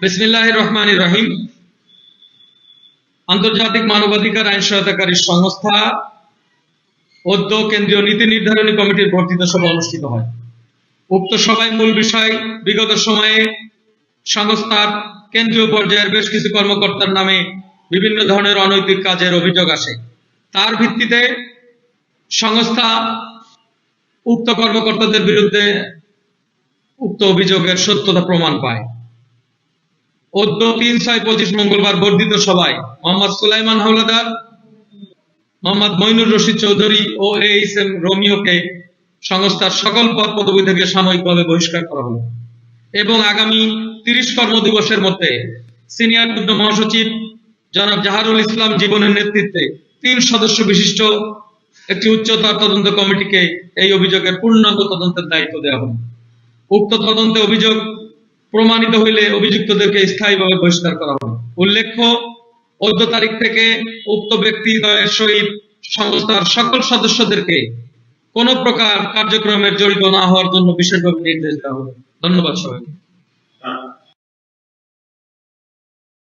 বিসমিল্লাহ রহমান রহিম আন্তর্জাতিক মানবাধিকার আইন সহায়তাকারী সংস্থা অদ্য কেন্দ্রীয় নীতি নির্ধারণী কমিটির বর্ধিত সভা অনুষ্ঠিত হয়। উক্ত সভায় মূল বিষয়, বিগত সময়ে সংস্থার কেন্দ্রীয় পর্যায়ের বেশ কিছু কর্মকর্তার নামে বিভিন্ন ধরনের অনৈতিক কাজের অভিযোগ আসে। তার ভিত্তিতে সংস্থা উক্ত কর্মকর্তাদের বিরুদ্ধে উক্ত অভিযোগের সত্যতা প্রমাণ পায়। পঁচিশ মঙ্গলবার বর্ধিত সভায়। মোহাম্মদ সুলাইমান হাওলাদার, মোহাম্মদ মইনুর রশিদ চৌধুরী, ও এইচ এম রোমিওকে সংস্থার সকল পদ পদবি থেকে সাময়িকভাবে বহিষ্কার করা হলো। এবং আগামী তিরিশ কর্মদিবসের মধ্যে সিনিয়র যুগ্ম মহাসচিব জনাব জাহারুল ইসলাম জীবনের নেতৃত্বে তিন সদস্য বিশিষ্ট একটি উচ্চতর তদন্ত কমিটিকে এই অভিযোগের পূর্ণাঙ্গ তদন্তের দায়িত্ব দেওয়া হলো। উক্ত তদন্তে অভিযোগ প্রমাণিত হইলে অভিযুক্তদেরকে স্থায়ীভাবে বহিষ্কার করা হবে। উল্লেখ্য, চোদ্দ তারিখ থেকে উক্ত ব্যক্তি দয়ের সহিত সংস্থার সকল সদস্যদেরকে কোন প্রকার কার্যক্রমের জড়িত না হওয়ার জন্য বিশেষভাবে নির্দেশ দেওয়া হবে। ধন্যবাদ সবাইকে।